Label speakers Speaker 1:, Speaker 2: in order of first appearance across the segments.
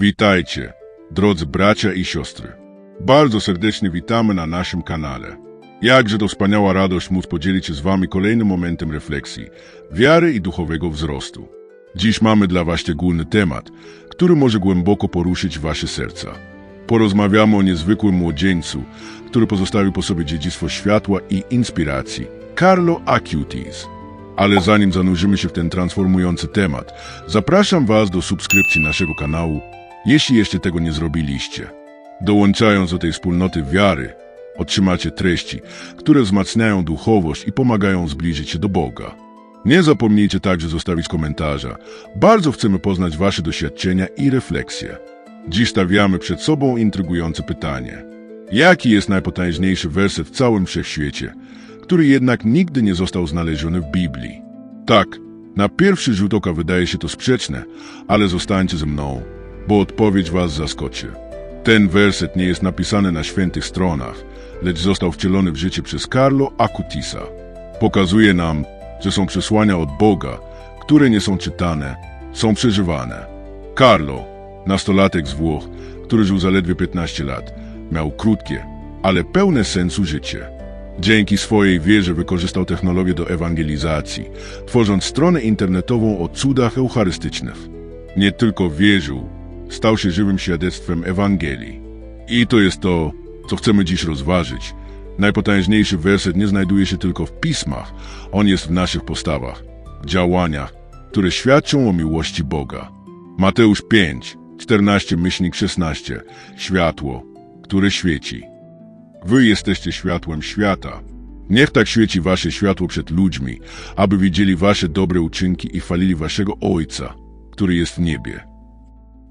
Speaker 1: Witajcie, drodzy bracia i siostry. Bardzo serdecznie witamy na naszym kanale. Jakże to wspaniała radość móc podzielić się z Wami kolejnym momentem refleksji, wiary i duchowego wzrostu. Dziś mamy dla Was szczególny temat, który może głęboko poruszyć Wasze serca. Porozmawiamy o niezwykłym młodzieńcu, który pozostawił po sobie dziedzictwo światła i inspiracji, Carlo Acutis. Ale zanim zanurzymy się w ten transformujący temat, zapraszam Was do subskrypcji naszego kanału, jeśli jeszcze tego nie zrobiliście. Dołączając do tej wspólnoty wiary, otrzymacie treści, które wzmacniają duchowość i pomagają zbliżyć się do Boga. Nie zapomnijcie także zostawić komentarza. Bardzo chcemy poznać Wasze doświadczenia i refleksje. Dziś stawiamy przed sobą intrygujące pytanie. Jaki jest najpotężniejszy werset w całym wszechświecie, który jednak nigdy nie został znaleziony w Biblii? Tak, na pierwszy rzut oka wydaje się to sprzeczne, ale zostańcie ze mną, bo odpowiedź Was zaskoczy. Ten werset nie jest napisany na świętych stronach, lecz został wcielony w życie przez Carlo Acutisa. Pokazuje nam, że są przesłania od Boga, które nie są czytane, są przeżywane. Carlo, nastolatek z Włoch, który żył zaledwie 15 lat, miał krótkie, ale pełne sensu życie. Dzięki swojej wierze wykorzystał technologię do ewangelizacji, tworząc stronę internetową o cudach eucharystycznych. Nie tylko wierzył, stał się żywym świadectwem Ewangelii. I to jest to, co chcemy dziś rozważyć. Najpotężniejszy werset nie znajduje się tylko w pismach, on jest w naszych postawach, działaniach, które świadczą o miłości Boga. Mateusz 5, 14 myślnik 16. Światło, które świeci. Wy jesteście światłem świata. Niech tak świeci wasze światło przed ludźmi, aby widzieli wasze dobre uczynki i chwalili waszego Ojca, który jest w niebie.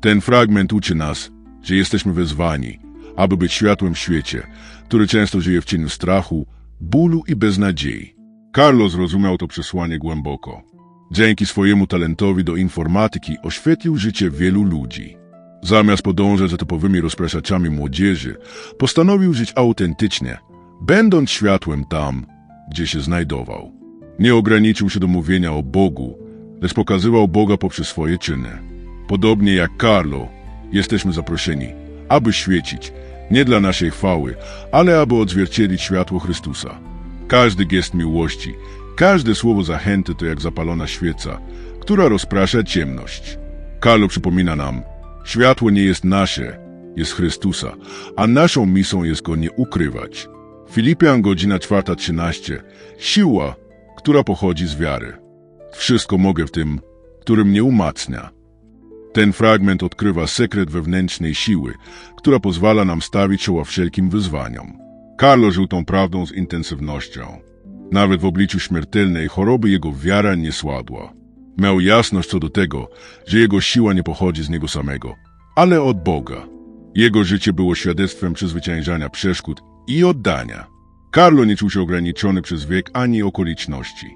Speaker 1: Ten fragment uczy nas, że jesteśmy wezwani, aby być światłem w świecie, który często żyje w cieniu strachu, bólu i beznadziei. Carlo zrozumiał to przesłanie głęboko. Dzięki swojemu talentowi do informatyki oświetlił życie wielu ludzi. Zamiast podążać za topowymi rozpraszaczami młodzieży, postanowił żyć autentycznie, będąc światłem tam, gdzie się znajdował. Nie ograniczył się do mówienia o Bogu, lecz pokazywał Boga poprzez swoje czyny. Podobnie jak Carlo, jesteśmy zaproszeni, aby świecić, nie dla naszej chwały, ale aby odzwierciedlić światło Chrystusa. Każdy gest miłości, każde słowo zachęty to jak zapalona świeca, która rozprasza ciemność. Carlo przypomina nam, światło nie jest nasze, jest Chrystusa, a naszą misją jest go nie ukrywać. Filipian godzina 4.13. Siła, która pochodzi z wiary. Wszystko mogę w tym, który mnie umacnia. Ten fragment odkrywa sekret wewnętrznej siły, która pozwala nam stawić czoła wszelkim wyzwaniom. Carlo żył tą prawdą z intensywnością. Nawet w obliczu śmiertelnej choroby jego wiara nie sładła. Miał jasność co do tego, że jego siła nie pochodzi z niego samego, ale od Boga. Jego życie było świadectwem przezwyciężania przeszkód i oddania. Carlo nie czuł się ograniczony przez wiek ani okoliczności.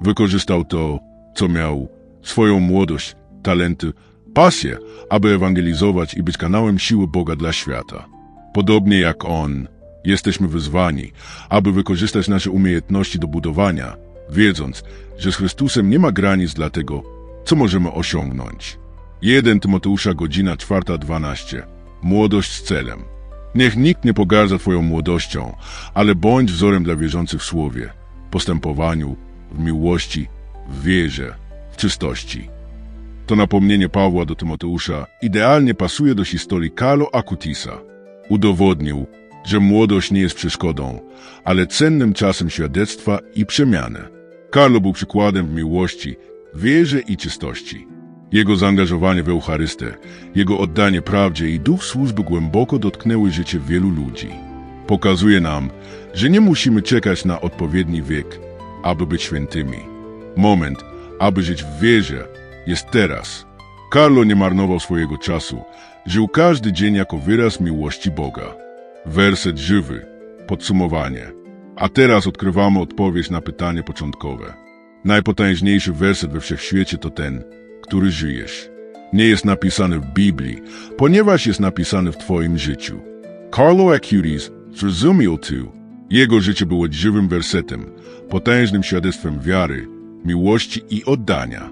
Speaker 1: Wykorzystał to, co miał, swoją młodość, talenty, pasję, aby ewangelizować i być kanałem siły Boga dla świata. Podobnie jak On, jesteśmy wyzwani, aby wykorzystać nasze umiejętności do budowania, wiedząc, że z Chrystusem nie ma granic dla tego, co możemy osiągnąć. 1 Tymoteusza godzina 4.12 Młodość z celem. Niech nikt nie pogardza Twoją młodością, ale bądź wzorem dla wierzących w słowie, postępowaniu, w miłości, w wierze, w czystości. To napomnienie Pawła do Tymoteusza idealnie pasuje do historii Carlo Acutisa. Udowodnił, że młodość nie jest przeszkodą, ale cennym czasem świadectwa i przemiany. Carlo był przykładem w miłości, wierze i czystości. Jego zaangażowanie w Eucharystę, jego oddanie prawdzie i duch służby głęboko dotknęły życie wielu ludzi. Pokazuje nam, że nie musimy czekać na odpowiedni wiek, aby być świętymi. Moment, aby żyć w wierze, jest teraz. Carlo nie marnował swojego czasu. Żył każdy dzień jako wyraz miłości Boga. Werset żywy. Podsumowanie. A teraz odkrywamy odpowiedź na pytanie początkowe. Najpotężniejszy werset we wszechświecie to ten, który żyjesz. Nie jest napisany w Biblii, ponieważ jest napisany w Twoim życiu. Carlo Acutis zrozumiał to. Jego życie było żywym wersetem, potężnym świadectwem wiary, miłości i oddania.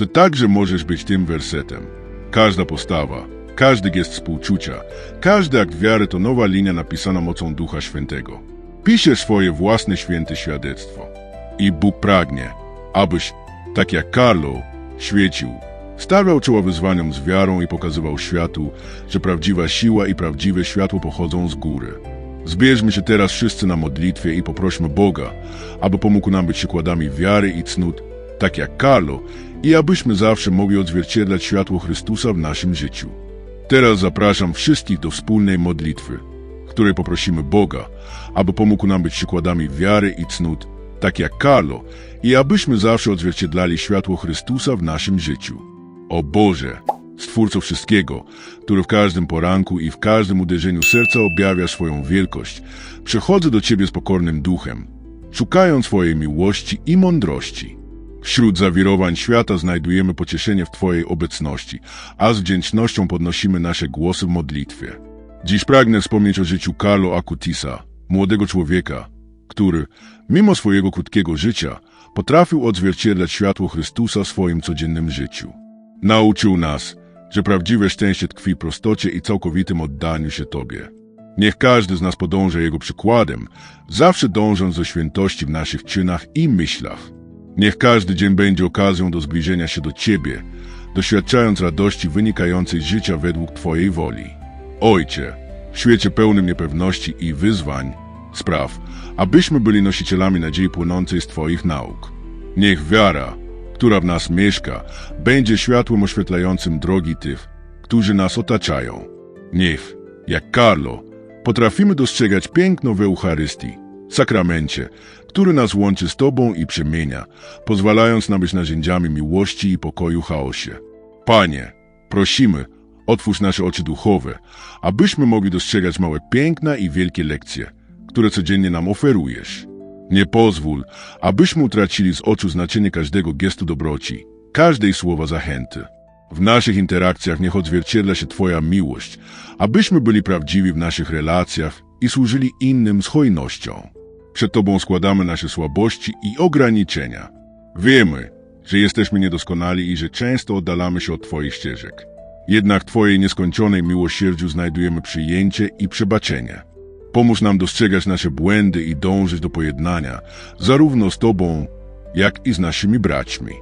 Speaker 1: Ty także możesz być tym wersetem. Każda postawa, każdy gest współczucia, każdy akt wiary to nowa linia napisana mocą Ducha Świętego. Piszesz swoje własne święte świadectwo. I Bóg pragnie, abyś, tak jak Karlo, świecił, stawiał czoła wyzwaniom z wiarą i pokazywał światu, że prawdziwa siła i prawdziwe światło pochodzą z góry. Zbierzmy się teraz wszyscy na modlitwie i poprośmy Boga, aby pomógł nam być przykładami wiary i cnót, tak jak Karlo, i abyśmy zawsze mogli odzwierciedlać światło Chrystusa w naszym życiu. Teraz zapraszam wszystkich do wspólnej modlitwy, której poprosimy Boga, aby pomógł nam być przykładami wiary i cnót, tak jak Karlo, i abyśmy zawsze odzwierciedlali światło Chrystusa w naszym życiu. O Boże, Stwórco wszystkiego, który w każdym poranku i w każdym uderzeniu serca objawia swoją wielkość, przychodzę do Ciebie z pokornym duchem, szukając Twojej miłości i mądrości. Wśród zawirowań świata znajdujemy pocieszenie w Twojej obecności, a z wdzięcznością podnosimy nasze głosy w modlitwie. Dziś pragnę wspomnieć o życiu Carlo Acutisa, młodego człowieka, który, mimo swojego krótkiego życia, potrafił odzwierciedlać światło Chrystusa w swoim codziennym życiu. Nauczył nas, że prawdziwe szczęście tkwi w prostocie i całkowitym oddaniu się Tobie. Niech każdy z nas podąża Jego przykładem, zawsze dążąc do świętości w naszych czynach i myślach. Niech każdy dzień będzie okazją do zbliżenia się do Ciebie, doświadczając radości wynikającej z życia według Twojej woli. Ojcze, w świecie pełnym niepewności i wyzwań, spraw, abyśmy byli nosicielami nadziei płynącej z Twoich nauk. Niech wiara, która w nas mieszka, będzie światłem oświetlającym drogi tych, którzy nas otaczają. Niech, jak Carlo, potrafimy dostrzegać piękno w Eucharystii, sakramencie, który nas łączy z Tobą i przemienia, pozwalając nam być narzędziami miłości i pokoju chaosie. Panie, prosimy, otwórz nasze oczy duchowe, abyśmy mogli dostrzegać małe piękna i wielkie lekcje, które codziennie nam oferujesz. Nie pozwól, abyśmy utracili z oczu znaczenie każdego gestu dobroci, każdej słowa zachęty. W naszych interakcjach niech odzwierciedla się Twoja miłość, abyśmy byli prawdziwi w naszych relacjach i służyli innym z hojnością. Przed Tobą składamy nasze słabości i ograniczenia. Wiemy, że jesteśmy niedoskonali i że często oddalamy się od Twoich ścieżek. Jednak w Twojej nieskończonej miłosierdziu znajdujemy przyjęcie i przebaczenie. Pomóż nam dostrzegać nasze błędy i dążyć do pojednania, zarówno z Tobą, jak i z naszymi braćmi.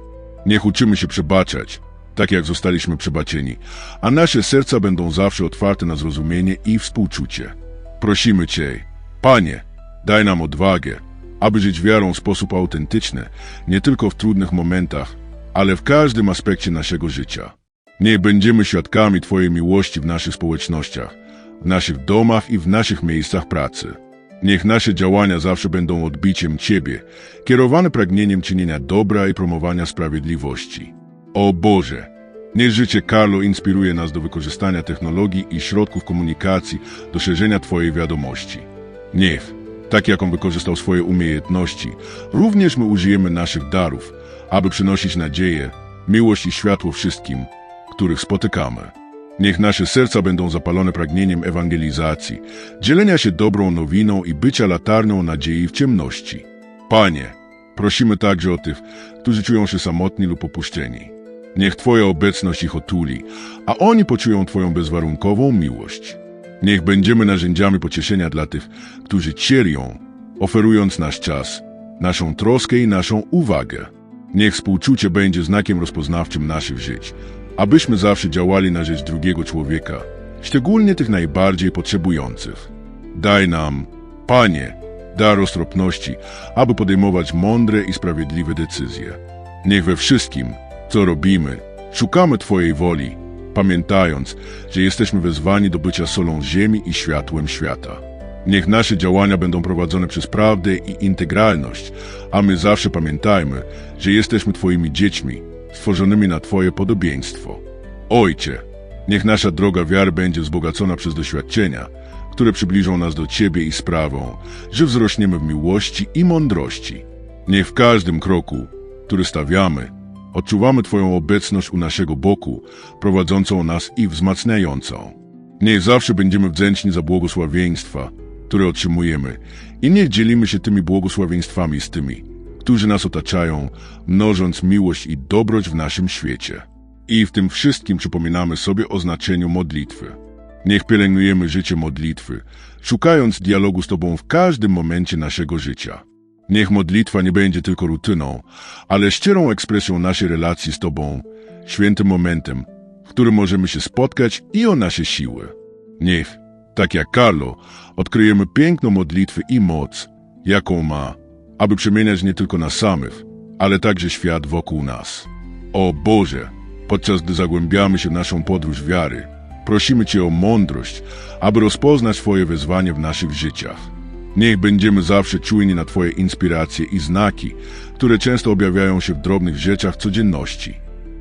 Speaker 1: Niech uczymy się przebaczać, tak jak zostaliśmy przebaczeni, a nasze serca będą zawsze otwarte na zrozumienie i współczucie. Prosimy Cię, Panie, daj nam odwagę, aby żyć wiarą w sposób autentyczny, nie tylko w trudnych momentach, ale w każdym aspekcie naszego życia. Niech będziemy świadkami Twojej miłości w naszych społecznościach, w naszych domach i w naszych miejscach pracy. Niech nasze działania zawsze będą odbiciem Ciebie, kierowane pragnieniem czynienia dobra i promowania sprawiedliwości. O Boże, niech życie Carlo inspiruje nas do wykorzystania technologii i środków komunikacji do szerzenia Twojej wiadomości. Niech, tak jak on wykorzystał swoje umiejętności, również my użyjemy naszych darów, aby przynosić nadzieję, miłość i światło wszystkim, których spotykamy. Niech nasze serca będą zapalone pragnieniem ewangelizacji, dzielenia się dobrą nowiną i bycia latarnią nadziei w ciemności. Panie, prosimy także o tych, którzy czują się samotni lub opuszczeni. Niech Twoja obecność ich otuli, a oni poczują Twoją bezwarunkową miłość. Niech będziemy narzędziami pocieszenia dla tych, którzy cierpią, oferując nasz czas, naszą troskę i naszą uwagę. Niech współczucie będzie znakiem rozpoznawczym naszych żyć, abyśmy zawsze działali na rzecz drugiego człowieka, szczególnie tych najbardziej potrzebujących. Daj nam, Panie, dar roztropności, aby podejmować mądre i sprawiedliwe decyzje. Niech we wszystkim, co robimy, szukamy Twojej woli, pamiętając, że jesteśmy wezwani do bycia solą ziemi i światłem świata. Niech nasze działania będą prowadzone przez prawdę i integralność, a my zawsze pamiętajmy, że jesteśmy Twoimi dziećmi, stworzonymi na Twoje podobieństwo. Ojcze, niech nasza droga wiary będzie wzbogacona przez doświadczenia, które przybliżą nas do Ciebie i sprawą, że wzrośniemy w miłości i mądrości. Niech w każdym kroku, który stawiamy, odczuwamy Twoją obecność u naszego boku, prowadzącą nas i wzmacniającą. Niech zawsze będziemy wdzięczni za błogosławieństwa, które otrzymujemy i niech dzielimy się tymi błogosławieństwami z tymi, którzy nas otaczają, mnożąc miłość i dobroć w naszym świecie. I w tym wszystkim przypominamy sobie o znaczeniu modlitwy. Niech pielęgnujemy życie modlitwy, szukając dialogu z Tobą w każdym momencie naszego życia. Niech modlitwa nie będzie tylko rutyną, ale szczerą ekspresją naszej relacji z Tobą, świętym momentem, w którym możemy się spotkać i o nasze siły. Niech, tak jak Carlo, odkryjemy piękną modlitwę i moc, jaką ma, aby przemieniać nie tylko nas samych, ale także świat wokół nas. O Boże, podczas gdy zagłębiamy się w naszą podróż wiary, prosimy Cię o mądrość, aby rozpoznać Twoje wezwanie w naszych życiach. Niech będziemy zawsze czujni na Twoje inspiracje i znaki, które często objawiają się w drobnych rzeczach codzienności.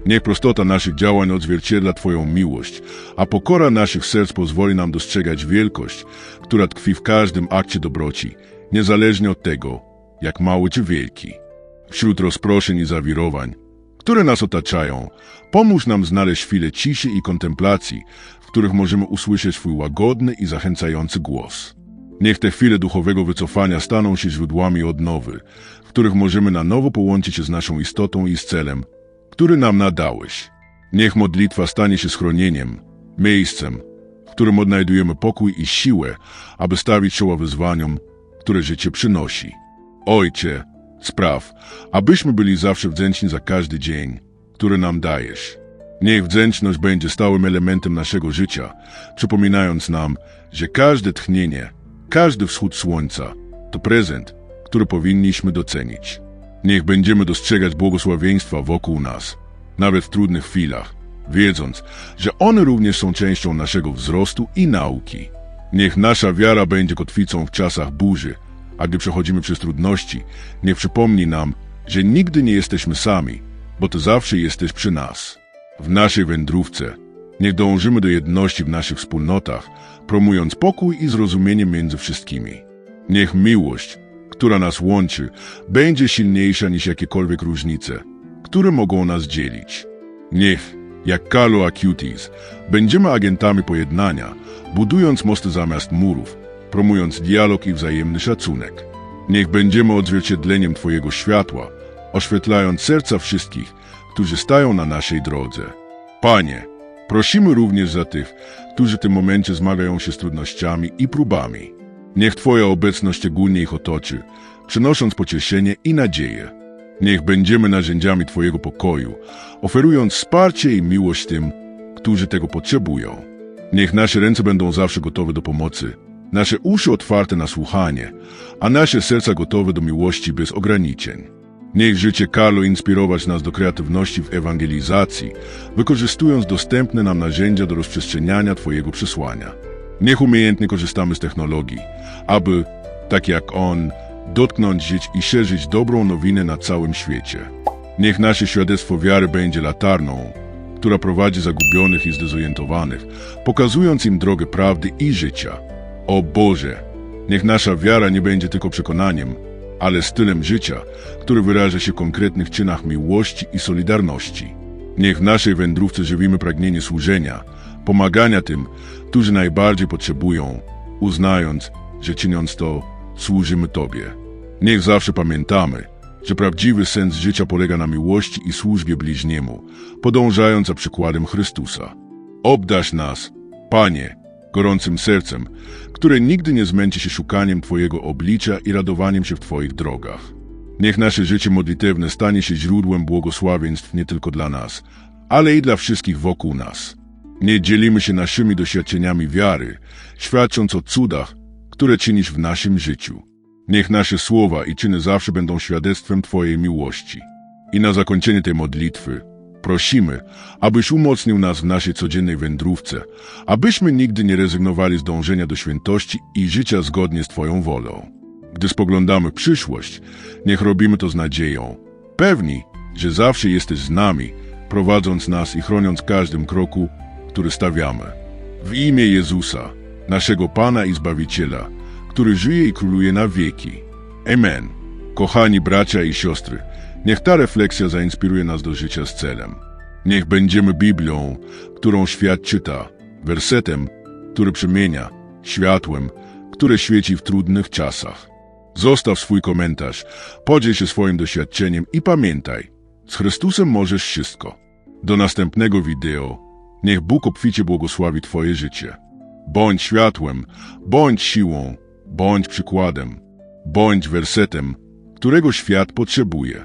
Speaker 1: Niech prostota naszych działań odzwierciedla Twoją miłość, a pokora naszych serc pozwoli nam dostrzegać wielkość, która tkwi w każdym akcie dobroci, niezależnie od tego, jak mały czy wielki. Wśród rozproszeń i zawirowań, które nas otaczają, pomóż nam znaleźć chwilę ciszy i kontemplacji, w których możemy usłyszeć Twój łagodny i zachęcający głos. Niech te chwile duchowego wycofania staną się źródłami odnowy, w których możemy na nowo połączyć się z naszą istotą i z celem, który nam nadałeś. Niech modlitwa stanie się schronieniem, miejscem, w którym odnajdujemy pokój i siłę, aby stawić czoła wyzwaniom, które życie przynosi. Ojcze, spraw, abyśmy byli zawsze wdzięczni za każdy dzień, który nam dajesz. Niech wdzięczność będzie stałym elementem naszego życia, przypominając nam, że każde tchnienie, każdy wschód słońca to prezent, który powinniśmy docenić. Niech będziemy dostrzegać błogosławieństwa wokół nas, nawet w trudnych chwilach, wiedząc, że one również są częścią naszego wzrostu i nauki. Niech nasza wiara będzie kotwicą w czasach burzy, a gdy przechodzimy przez trudności, niech przypomni nam, że nigdy nie jesteśmy sami, bo Ty zawsze jesteś przy nas. W naszej wędrówce niech dążymy do jedności w naszych wspólnotach, promując pokój i zrozumienie między wszystkimi. Niech miłość, która nas łączy, będzie silniejsza niż jakiekolwiek różnice, które mogą nas dzielić. Niech, jak Carlo Acutis, będziemy agentami pojednania, budując mosty zamiast murów, promując dialog i wzajemny szacunek. Niech będziemy odzwierciedleniem Twojego światła, oświetlając serca wszystkich, którzy stają na naszej drodze. Panie, prosimy również za tych, którzy w tym momencie zmagają się z trudnościami i próbami. Niech Twoja obecność szczególnie ich otoczy, przynosząc pocieszenie i nadzieję. Niech będziemy narzędziami Twojego pokoju, oferując wsparcie i miłość tym, którzy tego potrzebują. Niech nasze ręce będą zawsze gotowe do pomocy, nasze uszy otwarte na słuchanie, a nasze serca gotowe do miłości bez ograniczeń. Niech życie Karlo inspirować nas do kreatywności w ewangelizacji, wykorzystując dostępne nam narzędzia do rozprzestrzeniania Twojego przesłania. Niech umiejętnie korzystamy z technologii, aby, tak jak On, dotknąć żyć i szerzyć dobrą nowinę na całym świecie. Niech nasze świadectwo wiary będzie latarną, która prowadzi zagubionych i zdezorientowanych, pokazując im drogę prawdy i życia. O Boże, niech nasza wiara nie będzie tylko przekonaniem, ale stylem życia, który wyraża się w konkretnych czynach miłości i solidarności. Niech w naszej wędrówce żywimy pragnienie służenia, pomagania tym, którzy najbardziej potrzebują, uznając, że czyniąc to, służymy Tobie. Niech zawsze pamiętamy, że prawdziwy sens życia polega na miłości i służbie bliźniemu, podążając za przykładem Chrystusa. Obdasz nas, Panie, gorącym sercem, które nigdy nie zmęczy się szukaniem Twojego oblicza i radowaniem się w Twoich drogach. Niech nasze życie modlitewne stanie się źródłem błogosławieństw nie tylko dla nas, ale i dla wszystkich wokół nas. Nie dzielimy się naszymi doświadczeniami wiary, świadcząc o cudach, które czynisz w naszym życiu. Niech nasze słowa i czyny zawsze będą świadectwem Twojej miłości. I na zakończenie tej modlitwy prosimy, abyś umocnił nas w naszej codziennej wędrówce, abyśmy nigdy nie rezygnowali z dążenia do świętości i życia zgodnie z Twoją wolą. Gdy spoglądamy przyszłość, niech robimy to z nadzieją, pewni, że zawsze jesteś z nami, prowadząc nas i chroniąc każdym kroku, który stawiamy. W imię Jezusa, naszego Pana i Zbawiciela, który żyje i króluje na wieki. Amen. Kochani bracia i siostry, niech ta refleksja zainspiruje nas do życia z celem. Niech będziemy Biblią, którą świat czyta, wersetem, który przemienia, światłem, które świeci w trudnych czasach. Zostaw swój komentarz, podziel się swoim doświadczeniem i pamiętaj, z Chrystusem możesz wszystko. Do następnego wideo. Niech Bóg obficie błogosławi Twoje życie. Bądź światłem, bądź siłą, bądź przykładem, bądź wersetem, którego świat potrzebuje.